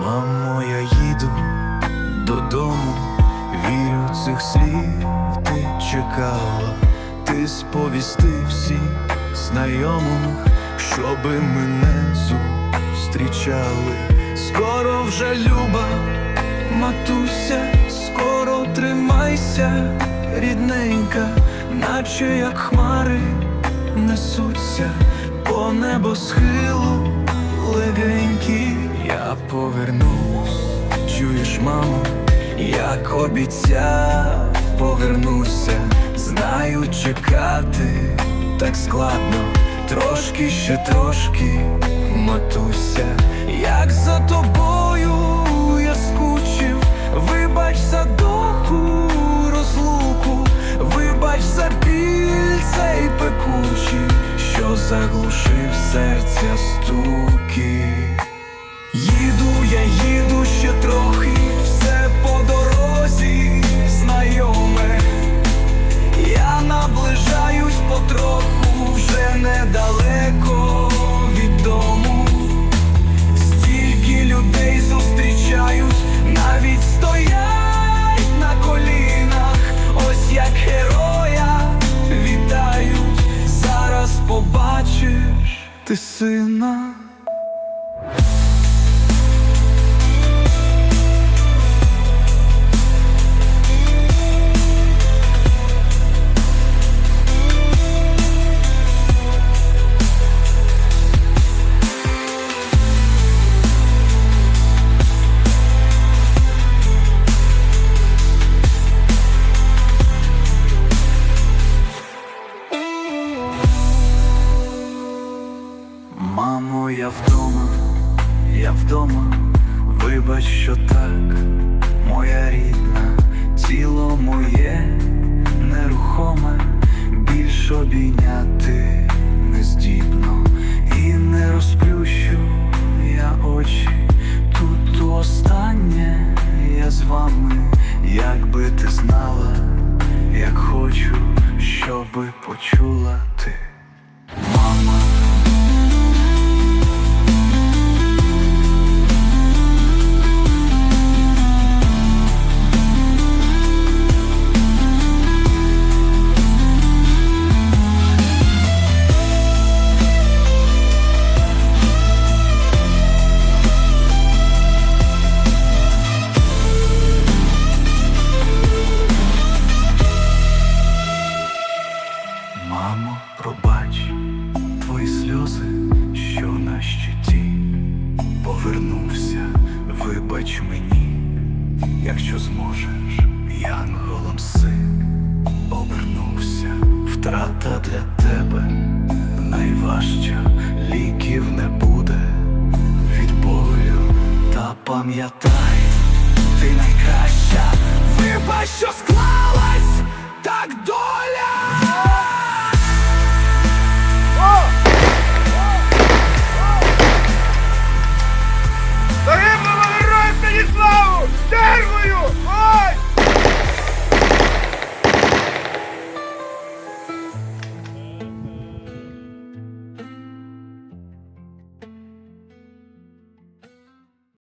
Мамо, я їду додому, вірю цих слів, ти чекала, ти сповістив всі знайомим, щоби мене зустрічали. Скоро вже люба, матуся, скоро тримайся, рідненька, наче як хмари несуться. По небосхилу легенькі, я повернусь, чуєш, мамо, як обіцяв, повернуся, знаю чекати так складно, трошки ще трошки, матуся, як за тобою я скучив, вибач за доху розлуку, вибач за біль цей пекучий, що заглушив серця стуки. Ти сина. Вдома, я вдома, вибач, що так, моя рідна, тіло моє нерухоме, більш обійняти не здібно. І не розплющу я очі. Тут останнє я з вами, якби ти знала, як хочу, щоби почула ти, Мамо, пробач твої сльози, що на щиті. Повернувся, вибач мені, якщо зможеш, янголом син обернувся, втрата для тебе найважча, ліків не буде. Від болю, та пам'ятай, ти найкраща, вибач, що склалась так доля.